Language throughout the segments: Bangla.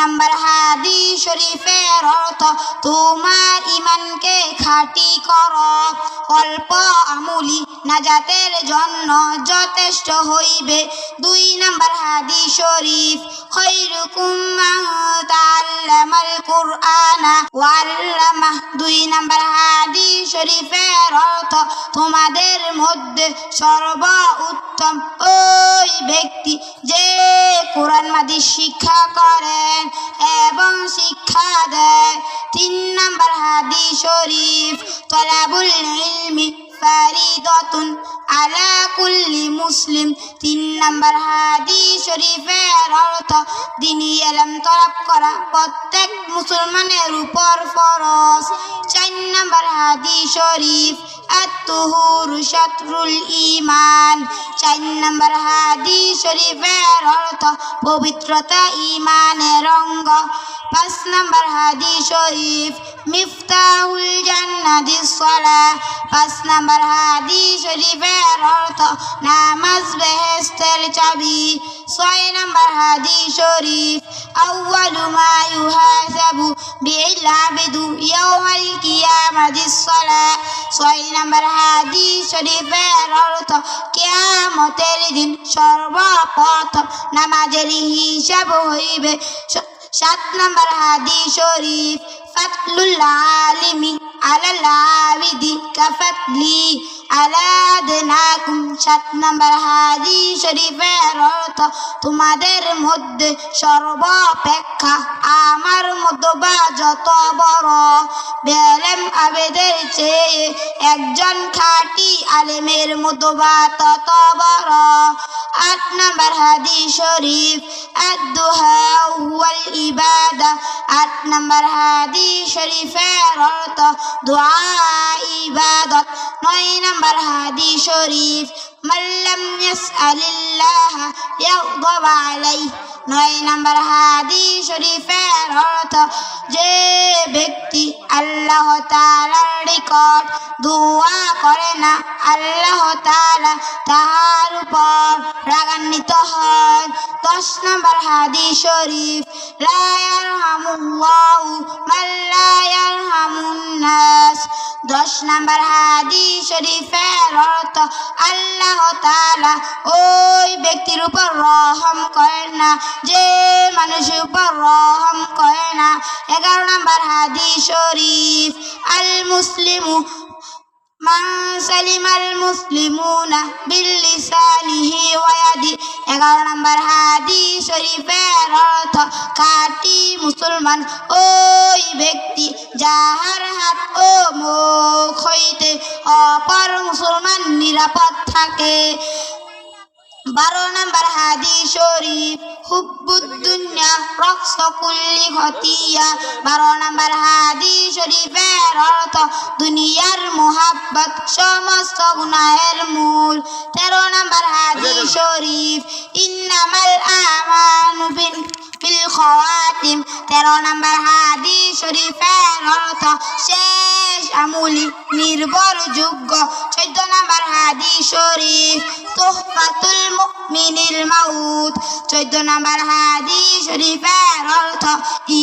নাম্বার হাদি শরীফের অর্থ তোমার ইমানকে খাঁটি করো। অল্প আমুলি নাজাতের জন্য যথেষ্ট হইবে। দুই নম্বর হাদি শরীফ, খৈরুকুম তাআল্লামাল কুরআনা। ওয়াল্লামা দুই নম্বর হাদি শরীফের অর্থ তোমাদের মধ্যে সর্ব উত্তম ওই ব্যক্তি যে কোরআন মাদি শিক্ষা করেন এবং শিক্ষা দেয়। তিন নম্বর হাদি শরীফ, তলাবুল ইলমি ফারিদতুন আলা কুল্লি মুসলিম তিন নাম্বার হাদি শরীফের অর্থ দিনী এলম তরফ করা প্রত্যেক মুসলমানের উপর ফরজ। চার নাম্বার হাদি শরীফ আত্মহুর শত্রুল ইমান চার নাম্বার হাদি শরীফের অর্থ, পবিত্রতা ইমানের অঙ্গ। পাঁচ নাম্বার হাদি শরীফ মিফতাহুল জান্নাতি সলা পাঁচ নাম্বার হাদি শরীফের অর্থ নামাজ বেহেস্তের চাবি। ছয় নাম্বার হাদি শরীফ, আউয়ালু মা ইউহাসাবু বিল আবিদু ইয়াউমাল কিয়ামাতিস সলা ছয় নাম্বার হাদি শরীফের অর্থ কিয়ামতের দিন সর্বপ্রথম নামাজের হিসাব হইবে। সাত নাম্বার হাদি শরীফ ফাতলুল আলিমি আলাল আবিদি কাফাতলি আলাদনাকুম সাত নাম্বার হাদি শরীফের অর্থ, তোমাদের মধ্যে সর্বাপেক্ষা আমার মতবা যত বড়। বেলেম আবেদের চেয়ে একজন খাঁটি আলেমের মতবা তত বড়। আট নাম্বার হাদি শরীফ আদুহা হুয়াল ইবাদা আট নাম্বার হাদি শরীফের অর্থ দোয়া ইবাদত নয় নাম্বার হাদি শরীফ মাল্লাম ইয়াসআলিল্লাহ ইয়াগদাব আলাইহি নয় নাম্বার হাদি শরীফের অর্থ যে ব্যক্তি আল্লাহ তাআলার নিকট দোয়া করে না, আল্লাহ তালা তাহার উপর রাগান্বিত হন দশ নম্বর হাদি শরীফ, লা ইয়ারহামুল্লাহু মান লা ইয়ারহামুন নাস দশ নম্বর হাদি শরীফের অর্থ আল্লাহ তালা ওই ব্যক্তির উপর রহম করে না, যে মানুষের উপর রহম করে না। এগারো নাম্বার হাদি শরীফ আল মুসলিমু মান সালিমাল মুসলিমুনা বিল্লিসানিহি ওয়াদি এগারো নম্বর হাদি শরীফের অর্থ, খাঁটি মুসলমান ওই ব্যক্তি যাহার হাত ও মুখ হইতে অপর মুসলমান নিরাপদ থাকে। বারো নম্বর হাদি শরীফ হুব্বুদ্দুনিয়া রক্স কুল্লি খতিয়া। বারো নম্বর হাদি শরীফের অর্থ দুনিয়ার মোহাব্বত সমস্ত গুনাহের মূল। তেরো নম্বর হাদি শরীফ ইন্নামাল আমানু বিন বিল খাওয়াতিম তেরো নম্বর হাদি শরীফের অর্থ শেষ আমুলি নির্ভরযোগ্য চোদ্দ নম্বর হাদি শরীফ, তোহফাতুল মুমিনিল মাউত। চোদ্দ নম্বর হাদি শরীফের অর্থ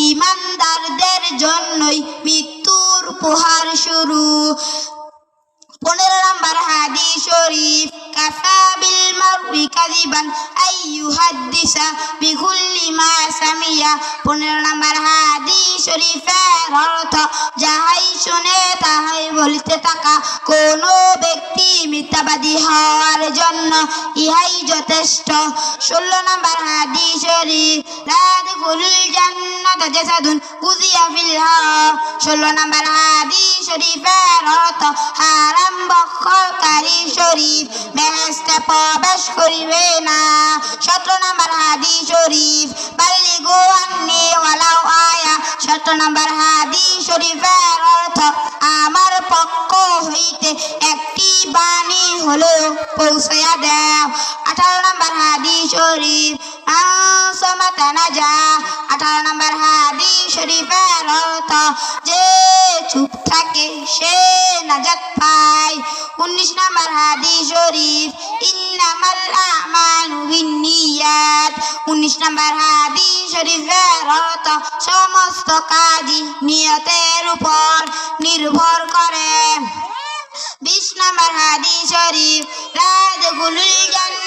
ইমানদারদের জন্যই মৃত্যুর উপহার শুরু। পনেরো নম্বর হাদি শরীফ কাফা বিল মারুই কাযিবান আই ইউহাদ্দিসা বিকুল্লি মা সামিয়া পনেরো নম্বর হাদি শরীফের অর্থ যাহাই শুনে তাহাই বলিতে থাকা কোন ব্যক্তি মিথ্যাবাদী হওয়ার জন্য ইহাই যথেষ্ট। ষোলো নম্বর হাদি শরীফ ষোলো নম্বর হাদি শরীফের শরীফ বেহেস্তে প্রবেশ করিবে না। সতেরো নম্বর হাদি শরীফ, বাল্লিগু আন্নি ওয়ালাউ সতেরো নম্বর হাদি শরীফের অর্থ, আমার পক্ষ হইতে একটি বাণী হলেও পৌঁছাইয়া দেও। আঠারো নম্বর হাদি শরীফ সমাতানা যা আঠারো নম্বর হাদি শরীফের অর্থ, যে চুপ থাকে সে নাজাত পায়। উনিশ নম্বর হাদিস শরীফ ইন্নামাল আমালু বিন্নিয়াত উনিশ নম্বর হাদিস শরীফের অর্থ সমস্ত কাজই নিয়তের উপর নির্ভর করে বিশ নম্বর হাদিস শরীফ জান্নাতা কত্তাত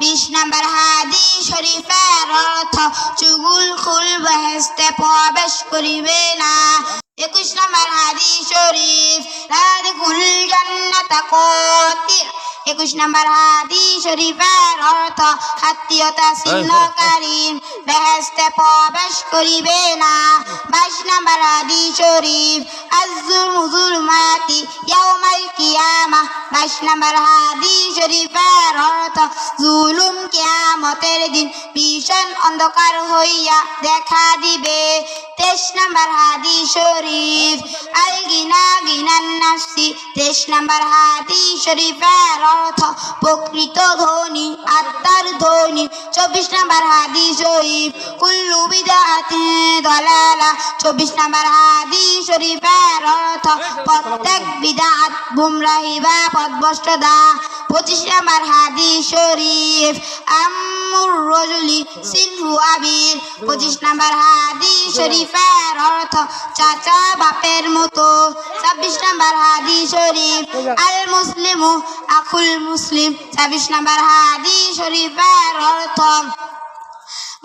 বিশ নম্বর হাদি শরীফের অর্থ, চুগুল খুল বেহেস্তে প্রবেশ করিবে না। একুশ নম্বর হাদি শরীফ, রাত খুল জন্নত কত্তির একুশ নম্বর হাদিস শরীফের অর্থ আত্মীয়তা ছিন্নকারী বেহেস্তে প্রবেশ করিবে না। বাইশ নম্বর হাদিস শরীফ আজুল মুজুল মাতি ইয়াউমাল কিয়ামা। বাইশ নম্বর হাদিস শরীফের অর্থ জুলুম কিয়ামতের দিন ভীষণ অন্ধকার হইয়া দেখা দিবে। নম্বর হাদিস শরীফ। আল গিনা গিনান নাফসি তেইশ নম্বর হাদিস শরীফের অর্থ প্রকৃত ধ্বনি আত্মার ধ্বনি চব্বিশ নম্বর হাদিস শরীফ, কুল্লু বিদাতি দলালা। চব্বিশ নম্বর হাদিস শরীফের অর্থ প্রত্যেক বিদাত, গুমরাহি বা পদভষ্টদা পঁচিশ নম্বর হাদিস শরীফ, আম্মুর রজুলি সিনহু আবির। পঁচিশ নম্বর হাদিস শরীফের অর্থ চাচা বাপের মতো। ছাব্বিশ নম্বর হাদিস শরীফ, আল মুসলিমু আকুল মুসলিম। ছাব্বিশ নম্বর হাদিস শরীফের অর্থ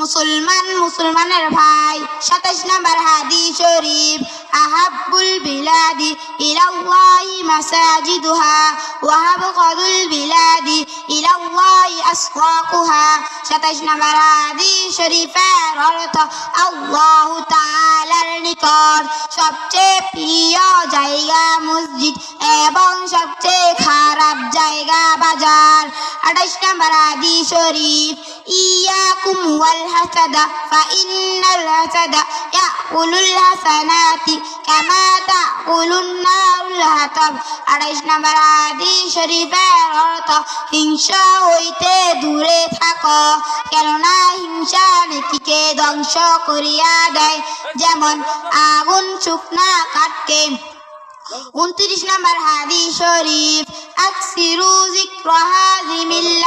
মুসলমান মুসলমানের ভাই। সাতাশ নম্বর হাদিস শরীফ আহাবুল বিলাদি ইলাল্লাহি মাসাজিদুহা ওয়াহাবকাদুল বিলাদি ইলাল্লাহি আসওয়াকুহা সাতাশ নম্বর হাদিস শরীফের অর্থ আল্লাহু তাআলার নিকট সবচেয়ে প্রিয় জায়গা মসজিদ এবং সবচেয়ে খারাপ জায়গা বাজার। আঠাশ নম্বর আদি শরীফ, ইয়াকুম ওয়াল হাসাদা ফাইন্নাল হাসাদা ইয়াকুলুল হাসানাতি কামা তাকুলুন নারুল হাতাব। আঠাশ নম্বর হাদিস হিংসা হইতে দূরে থাকো, কেননা হিংসা নেকিকে ধ্বংস করিয়া দেয়। যেমন আগুন শুকনা কাঠকে। উনত্রিশ নম্বর হাদি শরীফ, আকসিরু যিকর হাজিমিল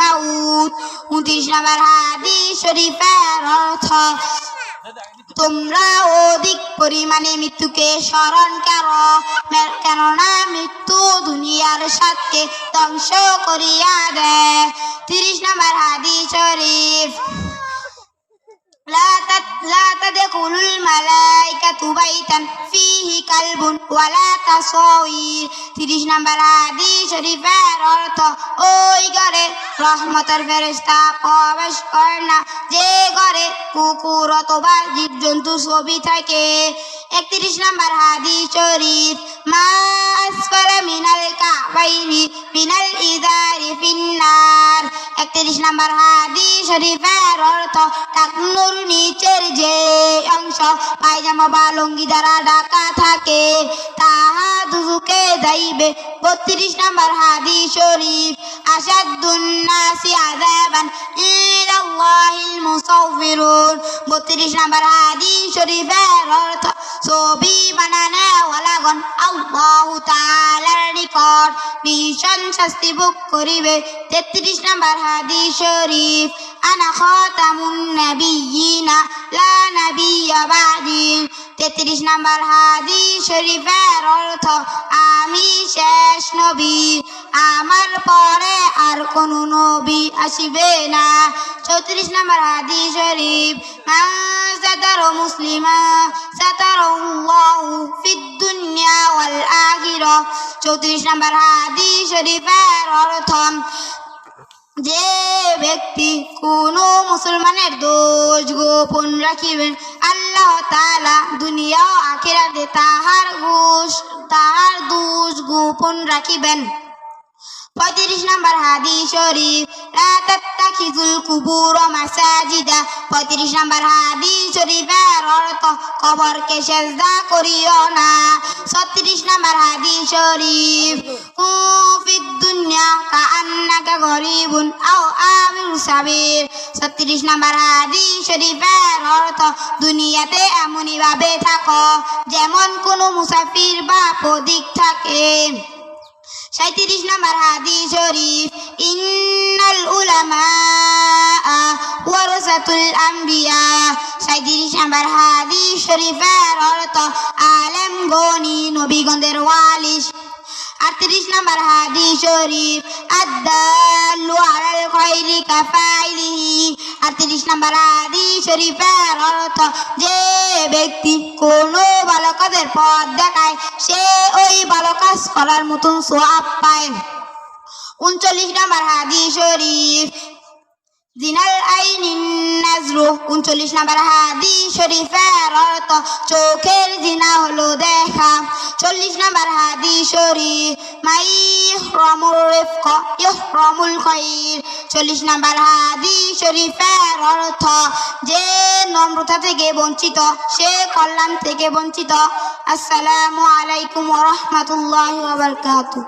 মাউত। উনত্রিশ নম্বর হাদি শরীফের অর্থ তোমরা অধিক পরিমাণে মৃত্যুকে স্মরণ করো। কেননা মৃত্যু দুনিয়ার সাথে ধ্বংস করিয়া দেয়। তিরিশ নম্বর হাদি শরীফ। لا تد- لا تدخل الملائكة بيتا فيه كلب ولا تصوير তিরিশ নম্বর হাদিস শরীফের অর্থ ওই ঘরে রহমতের ফেরেশতা প্রবেশ করে না যে ঘরে কুকুর অথবা জীবজন্তু ছবি থাকে একত্রিশ নম্বর হাদিস শরীফ মা আসফালা মিনাল কাবাইনি মিনাল ইদারি ফিন্নার একত্রিশ নাম্বার হাদি শরীফের অর্থ টাকনুর নিচের যে অংশ, পায়জামা বা লুঙ্গি দ্বারা ঢাকা থাকে, তাহা দুজুকে যাইবে বত্রিশ নম্বর হাদি শরীফ আসাদুন্নাসি আযাবান ইলাল্লাহিল মুসাউফিরুন। বত্রিশ নম্বর হাদিস শরীফের অর্থ, ছবি বানানো ওয়ালাগন, আল্লাহু তাআলার নিকট ভীষণ শাস্তি ভোগ করিবে। তেত্রিশ নম্বর হাদিস শরীফ, আনা খাতামুন নাবিয়িনা, লা নাবিয়্যা বাদি। তেত্রিশ নম্বর হাদিস শরীফের অর্থ, আমি শেষ নবী, আমার পরে আর কোন নবী আসিবে না। চৌত্রিশ নম্বর হাদিস শরীফ সাতার মুসলিমা সাতার দুনিয়া ওয়াল আখিরাহ চৌত্রিশ নম্বর হাদিস শরীফের অর্থ যে ব্যক্তি কোনো মুসলমানের দোষ গোপন রাখিবেন, আল্লাহ তালা দুনিয়া আখিরাতে তাহার ঘোষ, তাহার দোষ গোপন রাখিবেন। পঁয়ত্রিশ নম্বর হাদিস শরীফ, লা তাত্তাখিজুল কুবুর মাসাজিদা। পঁয়ত্রিশ নম্বর হাদিস শরীফের অর্থ কবরকে সেজদা করিও না। ছত্রিশ নম্বর হাদিস শরীফ কুফিদ দুনিয়া কাআন্নাকা গরিবুন আও আমির সাবির। ছত্রিশ নম্বর হাদিস শরীফের অর্থ দুনিয়াতে এমনই ভাবে থাকো যেমন কোনো মুসাফির বা পদিক থাকে। সাঁত্রিশ নম্বর হাদিস শরীফ, ইন্নাল উলামা ওয়ারাসাতুল আম্বিয়া। সাঁত্রিশ নম্বর হাদিস শরীফের অর্থ, আলেম, গনি, নবীগণদের ওয়ালিশ। আটত্রিশ নম্বর হাদিস শরীফ আদাল্লু আলাল খাইরি কাফাইলিহি। আটত্রিশ নাম্বার আদি শরীফের অর্থ, যে ব্যক্তি কোনো বালকদের পথ দেখায়, সে ওই ভালো কাজ করার মতন সোয়াব পায়। উনচল্লিশ নাম্বার হাদি শরীফ জিনাল আইনিন নাজরু, উনচল্লিশ নম্বর হাদিস শরীফের অর্থ চোখের জিনা হলো দেখা। চল্লিশ নাম্বার হাদিস শরীফ মাই রমুল রিফক, ইহরমুল খৈর। চল্লিশ নম্বর হাদিস শরীফের অর্থ যে নম্রতা থেকে বঞ্চিত, সে কল্যাণ থেকে বঞ্চিত। আসসালামু আলাইকুম রাহমাতুল্লাহি ওয়া বারাকাতুহু।